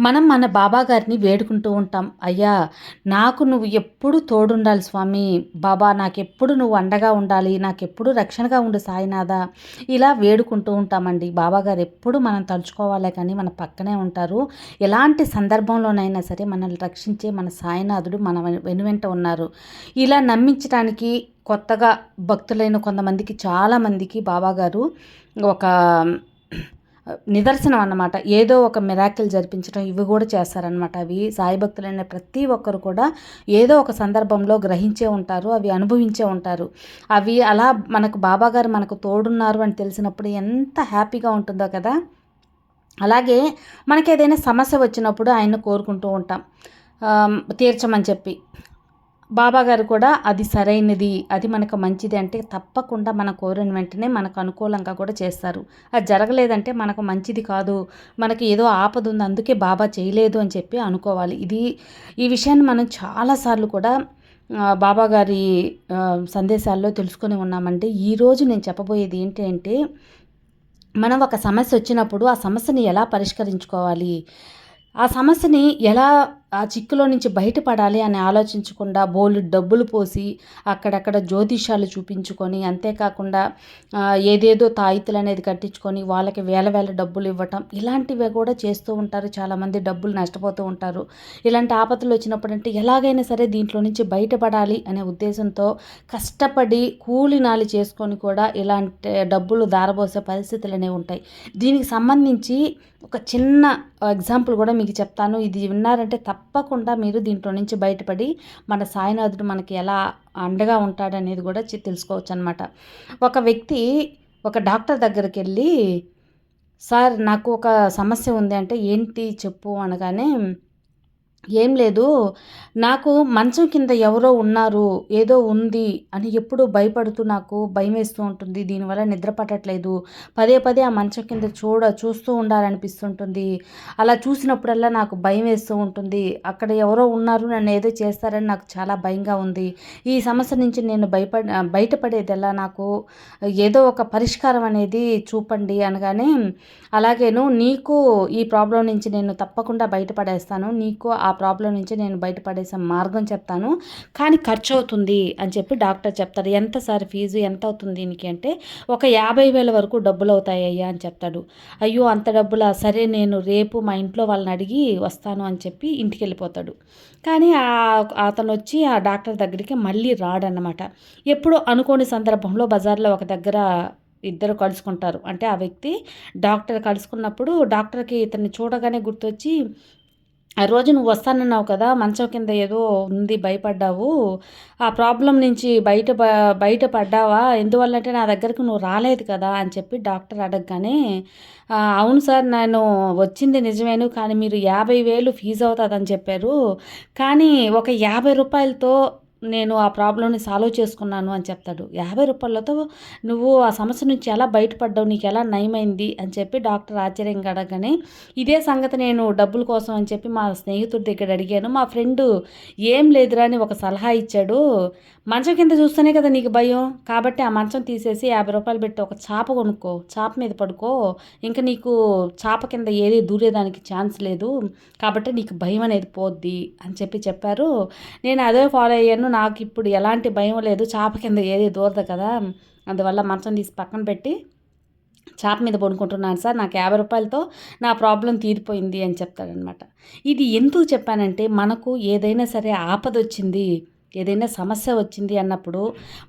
మనం మన బాబా గారిని వేడుకుంటూ ఉంటాం. అయ్యా నాకు నువ్వు ఎప్పుడు తోడుండాలి స్వామి. బాబా నాకెప్పుడు నువ్వు అండగా ఉండాలి. నాకెప్పుడు రక్షణగా ఉండు సాయినాథ. ఇలా వేడుకుంటూ ఉంటామండి. బాబా గారు ఎప్పుడు మనం తలుచుకోవాలే కానీ మన పక్కనే ఉంటారు. ఎలాంటి సందర్భంలోనైనా సరే మనల్ని రక్షించే మన సాయినాథుడు మన వెనువెంట ఉన్నారు. ఇలా నమ్మించడానికి కొత్తగా భక్తులైన కొంతమందికి చాలామందికి బాబాగారు ఒక నిదర్శనం అన్నమాట. ఏదో ఒక మిరాకిల్ జరిపించడం ఇవి కూడా చేస్తారనమాట అవి సాయి భక్తులైన ప్రతి ఒక్కరు కూడా ఏదో ఒక సందర్భంలో గ్రహించే ఉంటారు అవి అనుభవించే ఉంటారు. అవి అలా మనకు బాబాగారు మనకు తోడున్నారు అని తెలిసినప్పుడు ఎంత హ్యాపీగా ఉంటుందో కదా. అలాగే మనకి ఏదైనా సమస్య వచ్చినప్పుడు ఆయన కోరుకుంటూ ఉంటాం. తీర్చమని చెప్పి. బాబాగారు కూడా అది సరైనది అది మనకు మంచిది అంటే తప్పకుండా మన కోరిన వెంటనే మనకు అనుకూలంగా కూడా చేస్తారు. అది జరగలేదంటే మనకు మంచిది కాదు మనకి ఏదో ఆపద ఉంది అందుకే బాబా చేయలేదు అని చెప్పి అనుకోవాలి. ఇది ఈ విషయాన్ని మనం చాలాసార్లు కూడా బాబాగారి బాబా గారి సందేశాల్లో తెలుసుకొని ఉన్నామండి ఈరోజు నేను చెప్పబోయేది ఏంటి అంటే మనం ఒక సమస్య వచ్చినప్పుడు ఆ సమస్యని ఎలా పరిష్కరించుకోవాలి? ఆ సమస్యని ఎలా ఆ చిక్కులో నుంచి బయటపడాలి అని ఆలోచించకుండా బోలు డబ్బులు పోసి అక్కడక్కడ జ్యోతిషాలు చూపించుకొని అంతేకాకుండా ఏదేదో తాయితులు అనేది కట్టించుకొని వాళ్ళకి వేల వేల డబ్బులు ఇవ్వటం ఇలాంటివి కూడా చేస్తూ ఉంటారు. చాలామంది డబ్బులు నష్టపోతూ ఉంటారు. ఇలాంటి ఆపదలు వచ్చినప్పుడు అంటే ఎలాగైనా సరే దీంట్లో నుంచి బయటపడాలి అనే ఉద్దేశంతో కష్టపడి కూలినాలి చేసుకొని కూడా ఇలాంటి డబ్బులు దారబోసే పరిస్థితులు అనేవి ఉంటాయి. దీనికి సంబంధించి ఒక చిన్న ఎగ్జాంపుల్ కూడా మీకు చెప్తాను. ఇది విన్నారంటే తప్పకుండా మీరు దీంట్లో నుంచి బయటపడి మన సాయినాథుడు మనకి ఎలా అండగా ఉంటాడనేది కూడా తెలుసుకోవచ్చు అనమాట ఒక వ్యక్తి ఒక డాక్టర్ దగ్గరికి వెళ్ళి సార్ నాకు ఒక సమస్య ఉంది అంటే ఏంటి చెప్పు అనగానే ఏం లేదు. నాకు మంచం కింద ఎవరో ఉన్నారు ఏదో ఉంది అని ఎప్పుడూ భయపడుతూ నాకు భయం వేస్తూ ఉంటుంది. దీనివల్ల నిద్ర పట్టట్లేదు. పదే పదే ఆ మంచం కింద చూడ చూస్తూ ఉండాలనిపిస్తుంటుంది. అలా చూసినప్పుడల్లా నాకు భయం వేస్తూ ఉంటుంది. అక్కడ ఎవరో ఉన్నారు నన్ను ఏదో చేస్తారని నాకు చాలా భయంగా ఉంది. ఈ సమస్య నుంచి నేను భయపడ బయటపడేది ఎలా నాకు ఏదో ఒక పరిష్కారం అనేది చూపండి అనగానే అలాగేను నీకు ఈ ప్రాబ్లం నుంచి నేను తప్పకుండా బయటపడేస్తాను. నీకు ఆ ప్రాబ్లం నుంచి నేను బయటపడేసే మార్గం చెప్తాను. కానీ ఖర్చు అవుతుంది అని చెప్పి డాక్టర్ చెప్తాడు. ఎంత సార్ ఫీజు? ఎంత అవుతుంది దీనికి అంటే ఒక యాభై వేల వరకు డబ్బులు అవుతాయి అయ్యా అని చెప్తాడు. అయ్యో అంత డబ్బులా? సరే నేను రేపు మా ఇంట్లో వాళ్ళని అడిగి వస్తాను అని చెప్పి ఇంటికి వెళ్ళిపోతాడు కానీ ఆ- అతను వచ్చి ఆ డాక్టర్ దగ్గరికి మళ్ళీ రాడన్నమాట. ఎప్పుడో అనుకోని సందర్భంలో బజార్లో ఒక దగ్గర ఇద్దరు కలుసుకుంటారు. అంటే ఆ వ్యక్తి డాక్టర్ కలుసుకున్నప్పుడు డాక్టర్కి ఇతన్ని చూడగానే గుర్తొచ్చి ఆ రోజు నువ్వు వస్తానన్నావు కదా మంచం కింద ఏదో ఉంది భయపడ్డావు. ఆ ప్రాబ్లం నుంచి బయట బయట పడ్డావా? ఎందువల్ల అంటే నా దగ్గరకు నువ్వు రాలేదు కదా అని చెప్పి డాక్టర్ అడగగానే అవును సార్ నేను వచ్చింది నిజమేను కానీ మీరు యాభై వేలు ఫీజు అవుతుందని చెప్పారు. కానీ ఒక యాభై రూపాయలతో నేను ఆ ప్రాబ్లమ్ని సాల్వ్ చేసుకున్నాను అని చెప్తాడు. యాభై రూపాయలతో నువ్వు ఆ సమస్య నుంచి ఎలా బయటపడ్డావు? నీకు ఎలా నయమైంది? అని చెప్పి డాక్టర్ ఆశ్చర్యంగా అడగగానే ఇదే సంగతి నేను డబ్బుల కోసం అని చెప్పి మా స్నేహితుడి దగ్గర అడిగాను. మా ఫ్రెండ్ ఏం లేదురా అని ఒక సలహా ఇచ్చాడు. మంచం కింద చూస్తేనే కదా నీకు భయం. కాబట్టి ఆ మంచం తీసేసి యాభై రూపాయలు పెట్టి ఒక చాప కొనుక్కో. చాప మీద పడుకో. ఇంకా నీకు చాప కింద ఏది దూరేదానికి ఛాన్స్ లేదు. కాబట్టి నీకు భయం అనేది పోద్ది అని చెప్పి చెప్పారు. నేను అదే ఫాలో అయ్యాను. నాకు ఇప్పుడు ఎలాంటి భయం లేదు. చాప కింద ఏది దూరదు కదా. అందువల్ల మంచం తీసి పక్కన పెట్టి చాప మీద పడుకుంటున్నాను సార్. నాకు యాభై రూపాయలతో నా ప్రాబ్లం తీరిపోయింది అని చెప్తాడనమాట ఇది ఎందుకు చెప్పానంటే మనకు ఏదైనా సరే ఆపద వచ్చింది ఏదైనా సమస్య వచ్చింది అన్నప్పుడు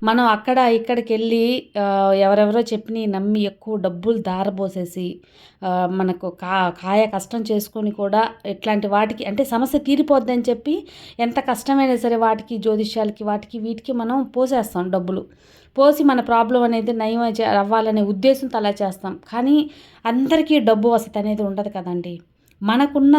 మనం అక్కడ ఇక్కడికి వెళ్ళి ఎవరెవరో చెప్పి నమ్మి ఎక్కువ డబ్బులు దారబోసేసి మనకు కా కాయ కష్టం చేసుకొని కూడా ఇట్లాంటి వాటికి అంటే సమస్య తీరిపోద్దని చెప్పి ఎంత కష్టమైనా సరే వాటికి జ్యోతిష్యాలకి వాటికి వీటికి మనం పోసేస్తాం డబ్బులు. పోసి మన ప్రాబ్లం అనేది నయం అవ్వాలనే ఉద్దేశంతో అలా చేస్తాం. కానీ అందరికీ డబ్బు వసతి అనేది ఉండదు కదండి. మనకున్న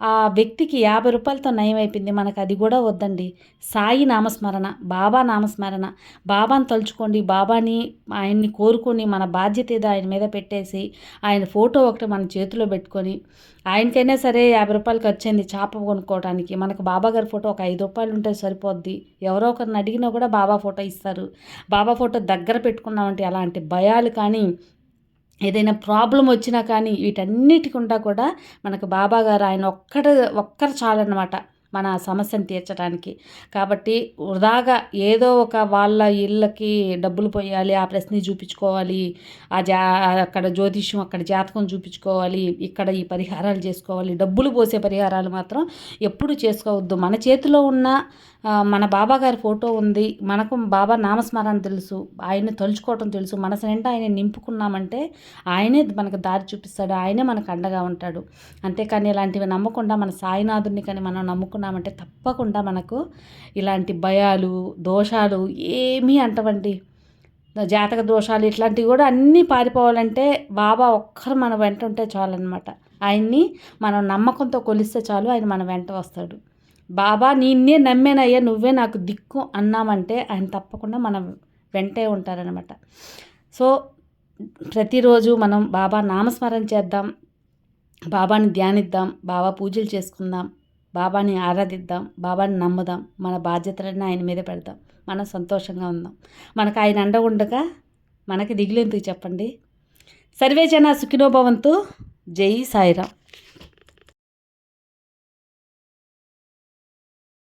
ఆ వ్యక్తికి యాభై రూపాయలతో నయం అయిపోయింది. మనకు అది కూడా వద్దండి. సాయి నామస్మరణ బాబా నామస్మరణ. బాబాని తలుచుకోండి. బాబాని ఆయన్ని కోరుకొని మన బాధ్యత ఏదో ఆయన మీద పెట్టేసి ఆయన ఫోటో ఒకటి మన చేతిలో పెట్టుకొని ఆయనకైనా సరే యాభై రూపాయలు వచ్చింది చేప కొనుక్కోవడానికి మనకు బాబా గారి ఫోటో ఒక ఐదు రూపాయలు ఉంటే సరిపోద్ది. ఎవరో ఒకరిని అడిగినా కూడా బాబా ఫోటో ఇస్తారు. బాబా ఫోటో దగ్గర పెట్టుకున్నామంటే అలాంటి భయాలు కానీ ఏదైనా ప్రాబ్లం వచ్చినా కానీ వీటన్నిటికుండా కూడా మనకు బాబా గారు ఆయన ఒక్కడు ఒక్కరు చాలన్నమాట. మన సమస్యను తీర్చడానికి కాబట్టి వృధాగా ఏదో ఒక వాళ్ళ ఇళ్ళకి డబ్బులు పోయాలి ఆ ప్రశ్న చూపించుకోవాలి ఆ జా అక్కడ జ్యోతిష్యం అక్కడ జాతకం చూపించుకోవాలి ఇక్కడ ఈ పరిహారాలు చేసుకోవాలి డబ్బులు పోసే పరిహారాలు మాత్రం ఎప్పుడు చేసుకోవద్దు. మన చేతిలో ఉన్న మన బాబా గారి ఫోటో ఉంది మనకు బాబా నామస్మరణ తెలుసు ఆయన్ని తలుచుకోవటం తెలుసు మనసు నిండా ఆయన నింపుకున్నామంటే ఆయనే మనకు దారి చూపిస్తాడు ఆయనే మనకు అండగా ఉంటాడు. అంతేకాని ఇలాంటివి నమ్మకుండా మన సాయినాథుడిని కానీ మనం అనుకున్నామంటే తప్పకుండా మనకు ఇలాంటి భయాలు దోషాలు ఏమీ అంటవండి. జాతక దోషాలు ఇట్లాంటివి కూడా అన్నీ పారిపోవాలంటే బాబా ఒక్కరు మన వెంట ఉంటే చాలన్నమాట. ఆయన్ని మనం నమ్మకంతో కొలిస్తే చాలు ఆయన మన వెంట వస్తాడు. బాబా నిన్నే నమ్మేనయ్యా నువ్వే నాకు దిక్కు అన్నామంటే ఆయన తప్పకుండా మనం వెంటే ఉంటారనమాట సో ప్రతిరోజు మనం బాబా నామస్మరణ చేద్దాం బాబాని ధ్యానిద్దాం బాబా పూజలు చేసుకుందాం బాబాని ఆరాధిద్దాం బాబాని నమ్ముదాం మన బాధ్యతలన్నీ ఆయన మీద పెడదాం మనం సంతోషంగా ఉందాం. మనకు ఆయన అండ ఉండగా మనకి దిగులేందుకు చెప్పండి? సర్వే జన సుఖినోభవంతు. జై సాయిరామ్.